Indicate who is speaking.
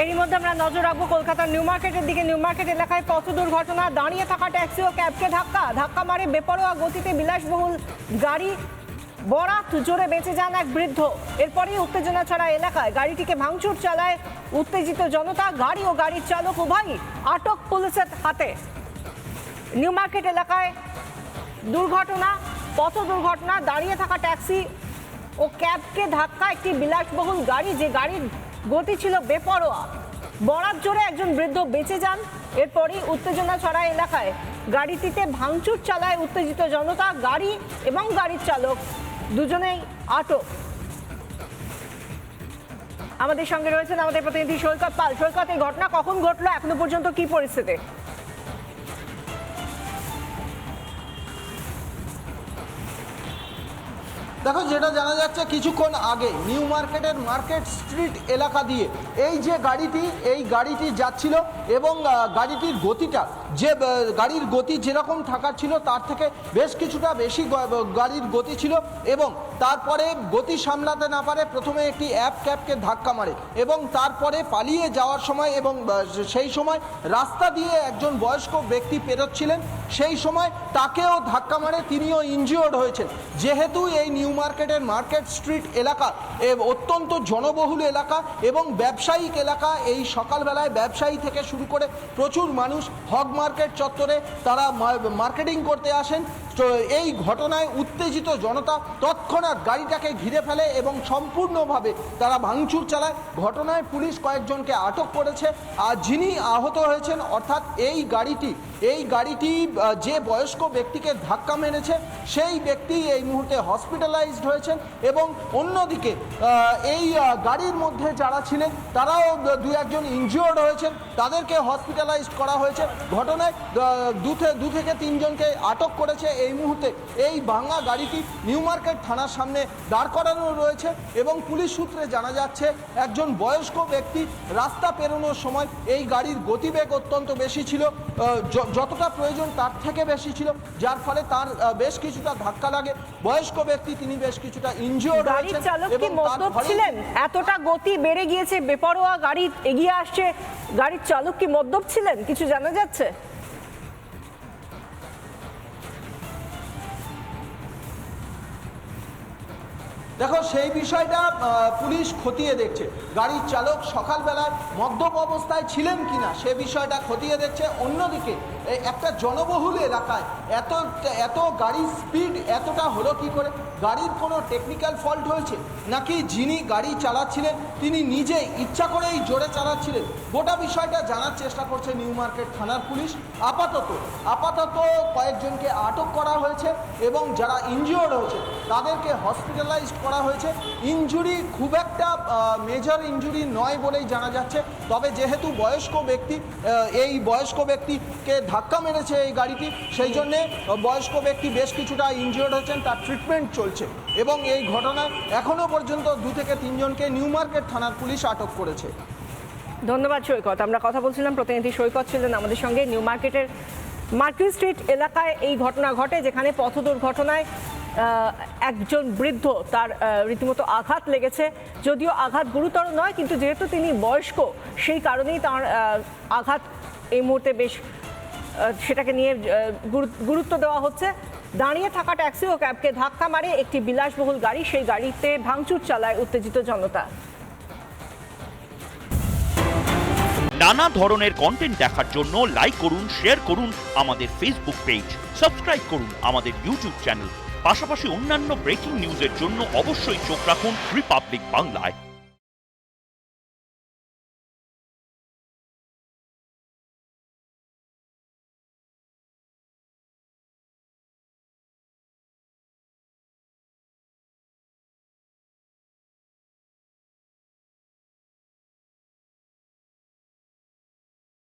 Speaker 1: এরই মধ্যে আমরা নজর রাখব কলকাতার নিউ মার্কেটের দিকে। নিউ মার্কেট এলাকায় পথ দুর্ঘটনা? দাঁড়িয়ে থাকা ট্যাক্সি ও ক্যাবকে ধাক্কা। ধাক্কা মারে বেপরোয়া গতিতে বিলাসবহুল গাড়ি। বরাত জোরে বেঁচে যান এক বৃদ্ধ। এরপরেই উত্তেজনা ছড়া এলাকায়। গাড়িটিকে ভাঙচুর চালায় উত্তেজিত জনতা। গাড়ি ও গাড়ির চালক উভয়ই আটক পুলিশের হাতে। নিউ মার্কেট এলাকায় দুর্ঘটনা, পথ দুর্ঘটনা। দাঁড়িয়ে থাকা ট্যাক্সি ও ক্যাবকে ধাক্কা। একটি বিলাসবহুল গাড়ি যে গাড়ির গতি ছিল বেপরোয়া। বরাত জোরে একজন বৃদ্ধ বেঁচে যান। এরপরই উত্তেজনা ছড়া এলাকায়। গাড়িটিতে ভাঙচুর চালায় উত্তেজিত জনতা, গাড়ি এবং গাড়ির চালক। দুজনেই আটক। আমাদের সঙ্গে রয়েছেন আমাদের প্রতিনিধি সৈকত পাল। সৈকত এই ঘটনা কখন ঘটলো? এখনও পর্যন্ত কি পরিস্থিতি?
Speaker 2: দেখো, যেটা জানা যাচ্ছে, কিছুক্ষণ আগে নিউ মার্কেটের মার্কেট স্ট্রিট এলাকা দিয়ে এই যে গাড়িটি, এই গাড়িটি যাচ্ছিল এবং গাড়িটির গতিটা যে গাড়ির গতি যেরকম থাকার ছিল, তার থেকে বেশ কিছুটা বেশি গাড়ির গতি ছিল এবং তারপরে গতি সামলাতে না পারে প্রথমে একটি অ্যাপ ক্যাবকে ধাক্কা মারে এবং তারপরে পালিয়ে যাওয়ার সময় এবং সেই সময় রাস্তা দিয়ে একজন বয়স্ক ব্যক্তি পেরোচ্ছিলেন, সেই সময় তাকেও ধাক্কা মারে তিনিও ইনজিওর্ড হয়েছেন। যেহেতু এই নিউ মার্কেটের মার্কেট স্ট্রিট এলাকা অত্যন্ত জনবহুল এলাকা এবং ব্যবসায়িক এলাকা, এই সকালবেলায় ব্যবসায়ী থেকে শুরু করে প্রচুর মানুষ হক মার্কেট চত্বরে তারা মার্কেটিং করতে আসেন। তো এই ঘটনায় উত্তেজিত জনতা তৎক্ষণাৎ গাড়িটাকে ঘিরে ফেলে এবং সম্পূর্ণভাবে তারা ভাঙচুর চালায়। ঘটনায় পুলিশ কয়েকজনকে আটক করেছে আর যিনি আহত হয়েছেন, অর্থাৎ এই গাড়িটি এই গাড়িটি যে বয়স্ক ব্যক্তিকে ধাক্কা মেরেছে, সেই ব্যক্তি এই মুহূর্তে হসপিটালাইজড হয়েছেন এবং অন্যদিকে এই গাড়ির মধ্যে যারা ছিলেন, তারাও দু- একজন ইনজিওর্ড হয়েছেন। তাদেরকে হসপিটালাইজড করা হয়েছে। ঘটনায় দু থেকে তিনজনকে আটক করেছে এই মুহূর্তে এই ভাঙা গাড়িটি নিউ মার্কেট থানার সামনে দাঁড় করানো রয়েছে এবং পুলিশ সূত্রে জানা যাচ্ছে একজন বয়স্ক ব্যক্তি রাস্তা পেরোনোর সময় এই গাড়ির গতিবেগ অত্যন্ত বেশি ছিল যতটা প্রয়োজন তার থেকে বেশি ছিল যার ফলে তার বেশ কিছুটা ধাক্কা লাগে। বয়স্ক ব্যক্তি তিনি বেশ কিছুটা ইনজিওর্ড
Speaker 1: গাড়ির চালক কি মদ্যপ ছিলেন? এতটা গতি বেড়ে গিয়েছে বেপরোয়া গাড়ি এগিয়ে আসছে গাড়ির চালক কি মদ্যপ ছিলেন? কিছু জানা যাচ্ছে?
Speaker 2: দেখো, সেই বিষয়টা পুলিশ খতিয়ে দেখছে। গাড়ির চালক সকালবেলায় মদ্যপ অবস্থায় ছিলেন কিনা, সে বিষয়টা খতিয়ে দেখছে। অন্যদিকে একটা জনবহুল এলাকায় এত এত গাড়ির স্পিড এতটা হলো কি করে? গাড়ির কোনো টেকনিক্যাল ফল্ট হয়েছে? নাকি যিনি গাড়ি চালাচ্ছিলেন, তিনি নিজে ইচ্ছা করেই জোরে চালাচ্ছিলেন? গোটা বিষয়টা জানার চেষ্টা করছে নিউ মার্কেট থানার পুলিশ। আপাতত আপাতত কয়েকজনকে আটক করা হয়েছে এবং যারা ইনজিওর্ড হয়েছে, তাদেরকে হসপিটালাইজড করা হয়েছে। ইনজুরি খুব একটা মেজর ইনজুরি নয় বলেই জানা যাচ্ছে। তবে যেহেতু বয়স্ক ব্যক্তি এই বয়স্ক ব্যক্তিকে ধাক্কা মেরেছে এই গাড়িটি। সেই জন্যে বয়স্ক ব্যক্তি বেশ কিছুটা ইনজিওর্ড হচ্ছেন, তার ট্রিটমেন্ট চলছে। এবং এই ঘটনায় এখনও পর্যন্ত দু থেকে তিনজনকে নিউ মার্কেট থানার পুলিশ আটক করেছে।
Speaker 1: ধন্যবাদ সৈকত। আমরা কথা বলছিলাম, প্রতিনিধি সৈকত ছিলেন আমাদের সঙ্গে। নিউ মার্কেটের মার্কিউ স্ট্রিট এলাকায় এই ঘটনা ঘটে, যেখানে পথ দুর্ঘটনায় একজন বৃদ্ধ তার রীতিমতো আঘাত লেগেছে। যদিও আঘাত গুরুতর নয়, কিন্তু যেহেতু তিনি বয়স্ক, সেই কারণেই তার আঘাত এই মুহূর্তে বেশ সেটাকে নিয়ে গুরুত্ব দেওয়া হচ্ছে। দাঁড়িয়ে থাকা ট্যাক্সি ও ক্যাবকে ধাক্কা মারে একটি বিলাসবহুল গাড়ি, সেই গাড়িতে ভাঙচুর চালায় উত্তেজিত জনতা।
Speaker 3: নানা ধরনের কন্টেন্ট দেখার জন্য লাইক করুন শেয়ার করুন আমাদের ফেসবুক পেজ সাবস্ক্রাইব করুন আমাদের ইউটিউব চ্যানেল পাশাপাশি অন্যান্য ব্রেকিং নিউজের জন্য অবশ্যই চোখ রাখুন রিপাবলিক বাংলায়